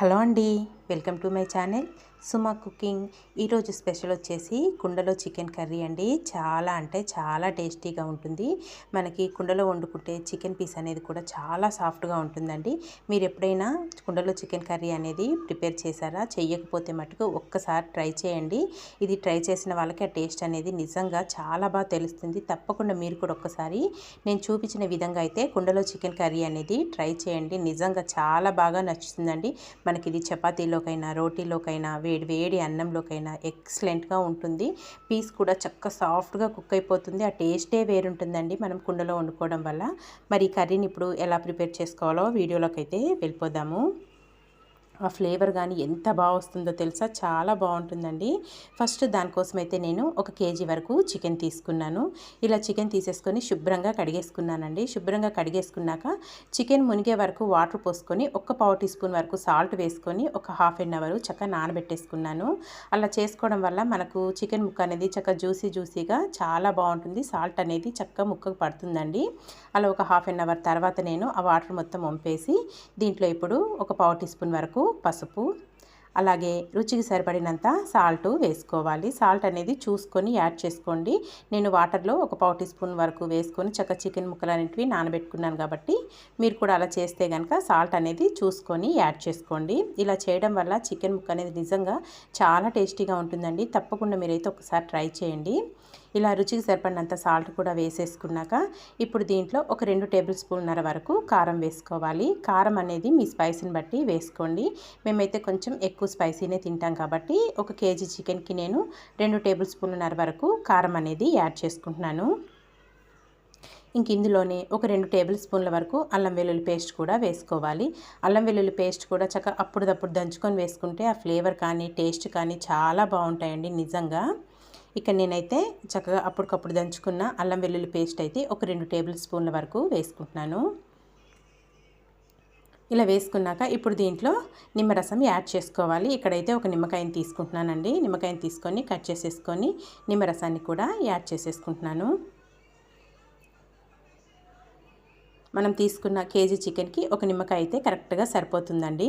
Hello అండి welcome to my channel. Suma cooking ఈరోజు special వచ్చేసి కుండలో చికెన్ కర్రీ అండి. చాలా అంటే చాలా టేస్టీగా ఉంటుంది. మనకి కుండలో వండుకుంటే చికెన్ పీస్ అనేది కూడా చాలా సాఫ్ట్గా ఉంటుందండి. మీరు ఎప్పుడైనా కుండలో చికెన్ కర్రీ అనేది ప్రిపేర్ చేశారా? చెయ్యకపోతే మటుకు ఒక్కసారి ట్రై చేయండి. ఇది ట్రై చేసిన వాళ్ళకి ఆ టేస్ట్ అనేది నిజంగా చాలా బాగా తెలుస్తుంది. తప్పకుండా మీరు కూడా ఒక్కసారి నేను చూపించిన విధంగా అయితే కుండలో చికెన్ కర్రీ అనేది ట్రై చేయండి. నిజంగా చాలా బాగా నచ్చుతుందండి. మనకి ఇది చపాతీలోకైనా రోటీలోకైనా వేడి వేడి అన్నంలోకైనా ఎక్సలెంట్గా ఉంటుంది. పీస్ కూడా చక్క సాఫ్ట్గా కుక్ అయిపోతుంది. ఆ టేస్టే వేరుంటుందండి మనం కుండలో వండుకోవడం వల్ల. మరి ఈ కర్రీని ఇప్పుడు ఎలా ప్రిపేర్ చేసుకోవాలో వీడియోలోకి అయితే వెళ్ళిపోదాము. ఆ ఫ్లేవర్ కానీ ఎంత బాగా వస్తుందో తెలుసా? చాలా బాగుంటుందండి. ఫస్ట్ దానికోసం అయితే నేను ఒక కేజీ వరకు చికెన్ తీసుకున్నాను. ఇలా చికెన్ తీసేసుకొని శుభ్రంగా కడిగేసుకున్నానండి. శుభ్రంగా కడిగేసుకున్నాక చికెన్ మునిగే వరకు వాటర్ పోసుకొని ఒక పావు టీ స్పూన్ వరకు సాల్ట్ వేసుకొని ఒక హాఫ్ అన్ అవర్ చక్కగా నానబెట్టేసుకున్నాను. అలా చేసుకోవడం వల్ల మనకు చికెన్ ముక్క అనేది చక్కగా జ్యూసీ జ్యూసీగా చాలా బాగుంటుంది. సాల్ట్ అనేది చక్కగా ముక్కకు పడుతుందండి. అలా ఒక హాఫ్ అన్ అవర్ తర్వాత నేను ఆ వాటర్ మొత్తం వంపేసి దీంట్లో ఇప్పుడు ఒక పావు టీ స్పూన్ వరకు పసుపు అలాగే రుచికి సరిపడినంత సాల్ట్ వేసుకోవాలి. సాల్ట్ అనేది చూసుకొని యాడ్ చేసుకోండి. నేను వాటర్లో ఒక పావు టీ స్పూన్ వరకు వేసుకొని చక్క చికెన్ ముక్కలు అనేటివి నానబెట్టుకున్నాను కాబట్టి మీరు కూడా అలా చేస్తే కనుక సాల్ట్ అనేది చూసుకొని యాడ్ చేసుకోండి. ఇలా చేయడం వల్ల చికెన్ ముక్క అనేది నిజంగా చాలా టేస్టీగా ఉంటుందండి. తప్పకుండా మీరైతే ఒకసారి ట్రై చేయండి. ఇలా రుచికి సరిపడినంత సాల్ట్ కూడా వేసేసుకున్నాక ఇప్పుడు దీంట్లో ఒక రెండు టేబుల్ స్పూన్నర వరకు కారం వేసుకోవాలి. కారం అనేది మీ స్పైస్ని బట్టి వేసుకోండి. మేమైతే కొంచెం ఎక్కువ స్పైసీనే తింటాం కాబట్టి ఒక కేజీ చికెన్కి నేను రెండు టేబుల్ స్పూన్నర వరకు కారం అనేది యాడ్ చేసుకుంటున్నాను. ఇంక ఇందులోనే ఒక రెండు టేబుల్ స్పూన్ల వరకు అల్లం వెల్లుల్లి పేస్ట్ కూడా వేసుకోవాలి. అల్లం వెల్లుల్లి పేస్ట్ కూడా చక్కగా అప్పుడప్పుడు దంచుకొని వేసుకుంటే ఆ ఫ్లేవర్ కానీ టేస్ట్ కానీ చాలా బాగుంటాయండి నిజంగా. ఇక నేనైతే చక్కగా అప్పటికప్పుడు దంచుకున్న అల్లం వెల్లుల్లి పేస్ట్ అయితే ఒక రెండు టేబుల్ స్పూన్ల వరకు వేసుకుంటున్నాను. ఇలా వేసుకున్నాక ఇప్పుడు దీంట్లో నిమ్మరసం యాడ్ చేసుకోవాలి. ఇక్కడైతే ఒక నిమ్మకాయని తీసుకుంటున్నానండి. నిమ్మకాయని తీసుకొని కట్ చేసేసుకొని నిమ్మరసాన్ని కూడా యాడ్ చేసేసుకుంటున్నాను. మనం తీసుకున్న కేజీ చికెన్కి ఒక నిమ్మకాయ అయితే కరెక్ట్గా సరిపోతుందండి.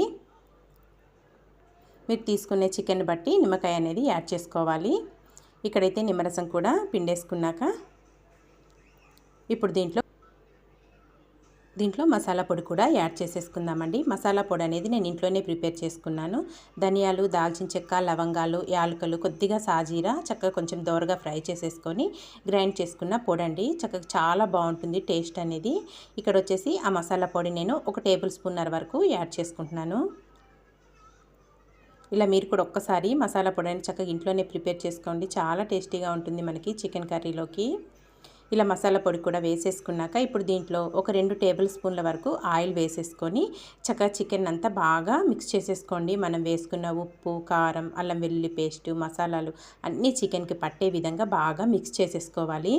మీరు తీసుకునే చికెన్ బట్టి నిమ్మకాయ అనేది యాడ్ చేసుకోవాలి. ఇక్కడైతే నిమ్మరసం కూడా పిండేసుకున్నాక ఇప్పుడు దీంట్లో దీంట్లో మసాలా పొడి కూడా యాడ్ చేసేసుకుందామండి. మసాలా పొడి అనేది నేను ఇంట్లోనే ప్రిపేర్ చేసుకున్నాను. ధనియాలు దాల్చిన చెక్క లవంగాలు యాలకులు కొద్దిగా సాజీరా చక్కగా కొంచెం దోరగా ఫ్రై చేసేసుకొని గ్రైండ్ చేసుకున్న పొడి అండి చక్కగా చాలా బాగుంటుంది టేస్ట్ అనేది. ఇక్కడ వచ్చేసి ఆ మసాలా పొడి నేను ఒక టేబుల్ స్పూన్నర వరకు యాడ్ చేసుకుంటున్నాను. ఇలా మీరు కూడా ఒక్కసారి మసాలా పొడిని చక్కగా ఇంట్లోనే ప్రిపేర్ చేసుకోండి. చాలా టేస్టీగా ఉంటుంది మనకి చికెన్ కర్రీలోకి. ఇలా మసాలా పొడి కూడా వేసేసుకున్నాక ఇప్పుడు దీంట్లో ఒక రెండు టేబుల్ స్పూన్ల వరకు ఆయిల్ వేసేసుకొని చక్కగా చికెన్ అంతా బాగా మిక్స్ చేసేసుకోండి. మనం వేసుకున్న ఉప్పు కారం అల్లం వెల్లుల్లి పేస్ట్ మసాలాలు అన్నీ చికెన్కి పట్టే విధంగా బాగా మిక్స్ చేసేసుకోవాలి.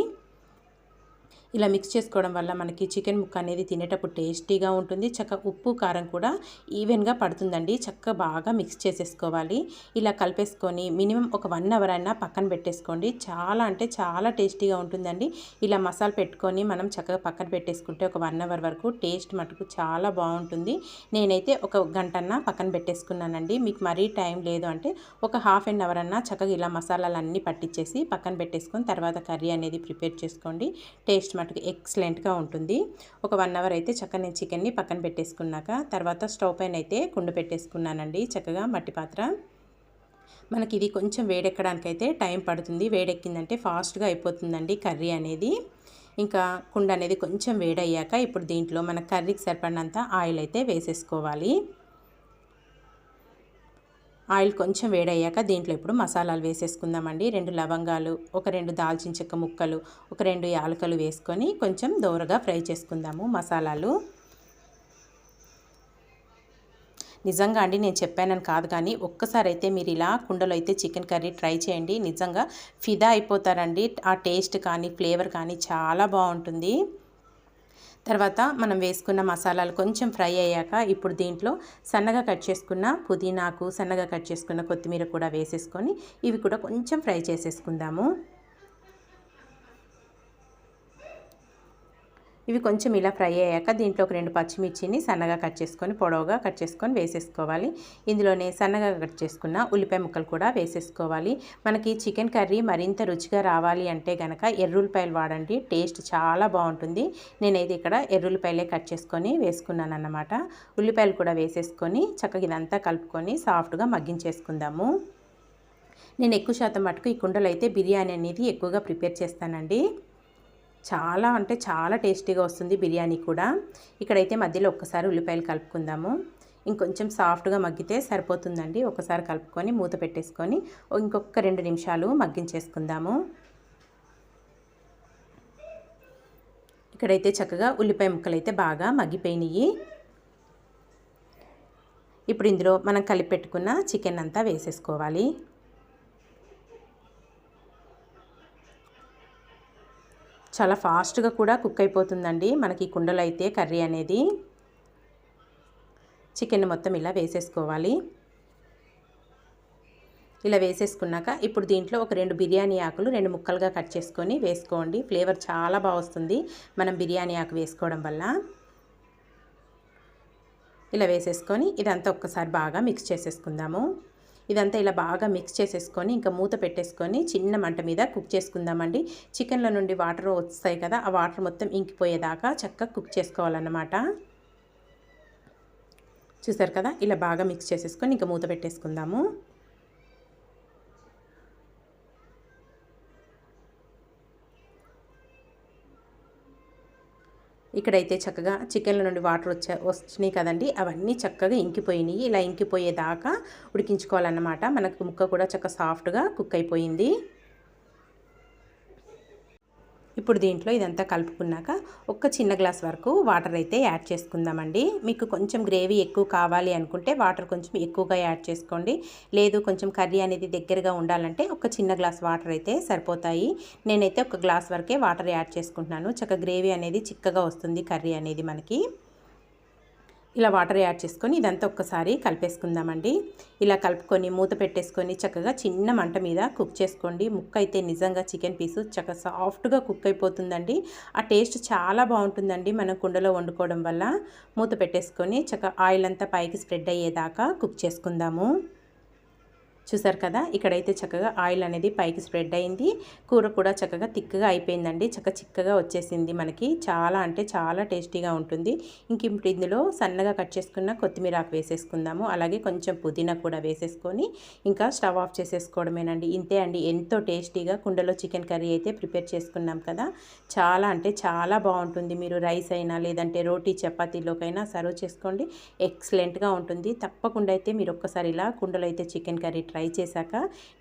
ఇలా మిక్స్ చేసుకోవడం వల్ల మనకి చికెన్ ముక్క అనేది తినేటప్పుడు టేస్టీగా ఉంటుంది. చక్క ఉప్పు కారం కూడా ఈవెన్గా పడుతుందండి. చక్క బాగా మిక్స్ చేసేసుకోవాలి. ఇలా కలిపేసుకొని మినిమం ఒక వన్ అవర్ అయినా పక్కన పెట్టేసుకోండి. చాలా అంటే చాలా టేస్టీగా ఉంటుందండి. ఇలా మసాలా పెట్టుకొని మనం చక్కగా పక్కన పెట్టేసుకుంటే ఒక వన్ అవర్ వరకు టేస్ట్ మటుకు చాలా బాగుంటుంది. నేనైతే ఒక గంటన్నా పక్కన పెట్టేసుకున్నానండి. మీకు మరీ టైం లేదు అంటే ఒక హాఫ్ అన్ అవర్ అన్నా చక్కగా ఇలా మసాలాలన్నీ పట్టించేసి పక్కన పెట్టేసుకొని తర్వాత కర్రీ అనేది ప్రిపేర్ చేసుకోండి. టేస్ట్ మటుకు ఎక్సలెంట్గా ఉంటుంది. ఒక వన్ అవర్ అయితే చక్కగా నేను చికెన్ని పక్కన పెట్టేసుకున్నాక తర్వాత స్టవ్ పైన అయితే కుండ పెట్టేసుకున్నానండి. చక్కగా మట్టి పాత్ర. మనకి ఇది కొంచెం వేడెక్కడానికైతే టైం పడుతుంది. వేడెక్కిందంటే ఫాస్ట్గా అయిపోతుందండి కర్రీ అనేది. ఇంకా కుండ అనేది కొంచెం వేడయ్యాక ఇప్పుడు దీంట్లో మన కర్రీకి సరిపడినంత ఆయిల్ అయితే వేసేసుకోవాలి. ఆయిల్ కొంచెం వేడయ్యాక దీంట్లో ఇప్పుడు మసాలాలు వేసేసుకుందామండి. రెండు లవంగాలు ఒక రెండు దాల్చిన చెక్క ముక్కలు ఒక రెండు యాలకలు వేసుకొని కొంచెం దోరగా ఫ్రై చేసుకుందాము మసాలాలు. నిజంగా అండి నేను చెప్పానని కాదు కానీ ఒక్కసారి అయితే మీరు ఇలా కుండలో అయితే చికెన్ కర్రీ ట్రై చేయండి. నిజంగా ఫిదా అయిపోతారండి. ఆ టేస్ట్ కానీ ఫ్లేవర్ కానీ చాలా బాగుంటుంది. తర్వాత మనం వేసుకున్న మసాలాలు కొంచెం ఫ్రై అయ్యాక ఇప్పుడు దీంట్లో సన్నగా కట్ చేసుకున్న పుదీనాకు సన్నగా కట్ చేసుకున్న కొత్తిమీర కూడా వేసేసుకొని ఇవి కూడా కొంచెం ఫ్రై చేసేసుకుందాము. ఇవి కొంచెం ఇలా ఫ్రై అయ్యాక దీంట్లో ఒక రెండు పచ్చిమిర్చిని సన్నగా కట్ చేసుకొని పొడవుగా కట్ చేసుకొని వేసేసుకోవాలి. ఇందులోనే సన్నగా కట్ చేసుకున్న ఉల్లిపాయ ముక్కలు కూడా వేసేసుకోవాలి. మనకి చికెన్ కర్రీ మరింత రుచిగా రావాలి అంటే కనుక ఎర్రుల్లిపాయలు వాడండి. టేస్ట్ చాలా బాగుంటుంది. నేనైతే ఇక్కడ ఎర్రుల్లిపాయలే కట్ చేసుకొని వేసుకున్నాను అన్నమాట ఉల్లిపాయలు కూడా వేసేసుకొని చక్కగా ఇదంతా కలుపుకొని సాఫ్ట్గా మగ్గించేసుకుందాము. నేను ఎక్కువ శాతం మటుకు ఈ కుండలో అయితే బిర్యానీ అనేది ఎక్కువగా ప్రిపేర్ చేస్తానండి. చాలా అంటే చాలా టేస్టీగా వస్తుంది బిర్యానీ కూడా. ఇక్కడైతే మధ్యలో ఒక్కసారి ఉల్లిపాయలు కలుపుకుందాము. ఇంకొంచెం సాఫ్ట్గా మగ్గితే సరిపోతుందండి. ఒకసారి కలుపుకొని మూత పెట్టేసుకొని ఇంకొక రెండు నిమిషాలు మగ్గించేసుకుందాము. ఇక్కడైతే చక్కగా ఉల్లిపాయ ముక్కలు అయితే బాగా మగ్గిపోయినాయి. ఇప్పుడు ఇందులో మనం కలిపి పెట్టుకున్న చికెన్ అంతా వేసేసుకోవాలి. చాలా ఫాస్ట్గా కూడా కుక్ అయిపోతుందండి. మనకి కుండలో అయితే కర్రీ అనేది చికెన్ మొత్తం ఇలా వేసేసుకోవాలి. ఇలా వేసేసుకున్నాక ఇప్పుడు దీంట్లో ఒక రెండు బిర్యానీ ఆకులు రెండు ముక్కలుగా కట్ చేసుకొని వేసుకోండి. ఫ్లేవర్ చాలా బాగా వస్తుంది మనం బిర్యానీ ఆకు వేసుకోవడం వల్ల. ఇలా వేసేసుకొని ఇదంతా ఒక్కసారి బాగా మిక్స్ చేసేసుకుందాము. ఇదంతా ఇలా బాగా మిక్స్ చేసేసుకొని ఇంకా మూత పెట్టేసుకొని చిన్న మంట మీద కుక్ చేసుకుందామండి. చికెన్లో నుండి వాటర్ వస్తాయి కదా ఆ వాటర్ మొత్తం ఇంకిపోయేదాకా చక్కగా కుక్ చేసుకోవాలన్నమాట. చూసారు కదా ఇలా బాగా మిక్స్ చేసేసుకొని ఇంకా మూత పెట్టేసుకుందాము. ఇక్కడైతే చక్కగా చికెన్ల నుండి వాటర్ వచ్చా వచ్చినాయి కదండి. అవన్నీ చక్కగా ఇంకిపోయినాయి. ఇలా ఇంకిపోయేదాకా ఉడికించుకోవాలన్నమాట. మనకు ముక్క కూడా చక్కగా సాఫ్ట్గా కుక్ అయిపోయింది. ఇప్పుడు దీంట్లో ఇదంతా కలుపుకున్నాక ఒక చిన్న గ్లాస్ వరకు వాటర్ అయితే యాడ్ చేసుకుందామండి. మీకు కొంచెం గ్రేవీ ఎక్కువ కావాలి అనుకుంటే వాటర్ కొంచెం ఎక్కువగా యాడ్ చేసుకోండి. లేదు కొంచెం కర్రీ అనేది దగ్గరగా ఉండాలంటే ఒక చిన్న గ్లాస్ వాటర్ అయితే సరిపోతాయి. నేనైతే ఒక గ్లాస్ వరకే వాటర్ యాడ్ చేసుకుంటున్నాను. చక్క గ్రేవీ అనేది చిక్కగా వస్తుంది కర్రీ అనేది మనకి. ఇలా వాటర్ యాడ్ చేసుకొని ఇదంతా ఒక్కసారి కలిపేసుకుందామండి. ఇలా కలుపుకొని మూత పెట్టేసుకొని చక్కగా చిన్న మంట మీద కుక్ చేసుకోండి. ముక్క అయితే నిజంగా చికెన్ పీసు చక్కగా సాఫ్ట్గా కుక్ అయిపోతుందండి. ఆ టేస్ట్ చాలా బాగుంటుందండి మనం కుండలో వండుకోవడం వల్ల. మూత పెట్టేసుకొని చక్కగా ఆయిల్ అంతా పైకి స్ప్రెడ్ అయ్యేదాకా కుక్ చేసుకుందాము. చూసారు కదా? ఇక్కడైతే చక్కగా ఆయిల్ అనేది పైకి స్ప్రెడ్ అయింది. కూర కూడా చక్కగా తిక్కగా అయిపోయిందండి. చక్క చిక్కగా వచ్చేసింది మనకి. చాలా అంటే చాలా టేస్టీగా ఉంటుంది. ఇంక ఇప్పుడు ఇందులో సన్నగా కట్ చేసుకున్న కొత్తిమీర ఆకు వేసేసుకుందాము. అలాగే కొంచెం పుదీనా కూడా వేసేసుకొని ఇంకా స్టవ్ ఆఫ్ చేసేసుకోవడమేనండి. ఇంతే అండి. ఎంతో టేస్టీగా కుండలో చికెన్ కర్రీ అయితే ప్రిపేర్ చేసుకున్నాం కదా? చాలా అంటే చాలా బాగుంటుంది. మీరు రైస్ అయినా లేదంటే రోటీ చపాతీలోకైనా సర్వ్ చేసుకోండి. ఎక్సలెంట్గా ఉంటుంది. తప్పకుండా అయితే మీరు ఒక్కసారి ఇలా కుండలో అయితే చికెన్ కర్రీ ట్రై చేశాక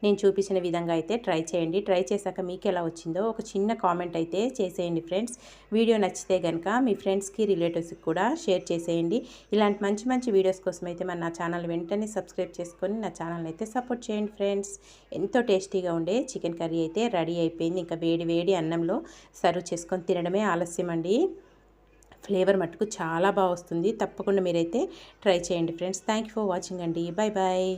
నేను చూపించిన విధంగా అయితే ట్రై చేయండి. ట్రై చేశాక మీకు ఎలా వచ్చిందో ఒక చిన్న కామెంట్ అయితే చేసేయండి ఫ్రెండ్స్. వీడియో నచ్చితే కనుక మీ ఫ్రెండ్స్కి రిలేటివ్స్కి కూడా షేర్ చేసేయండి. ఇలాంటి మంచి మంచి వీడియోస్ కోసం అయితే మన నా ఛానల్ వెంటనే సబ్స్క్రైబ్ చేసుకొని నా ఛానల్ అయితే సపోర్ట్ చేయండి ఫ్రెండ్స్. ఎంతో టేస్టీగా ఉండే చికెన్ కర్రీ అయితే రెడీ అయిపోయింది. ఇంకా వేడి వేడి అన్నంలో సర్వ్ చేసుకొని తినడమే ఆలస్యం అండి. ఫ్లేవర్ మట్టుకు చాలా బాగా వస్తుంది. తప్పకుండా మీరైతే ట్రై చేయండి ఫ్రెండ్స్. థ్యాంక్ ఫర్ వాచింగ్ అండి. Bye bye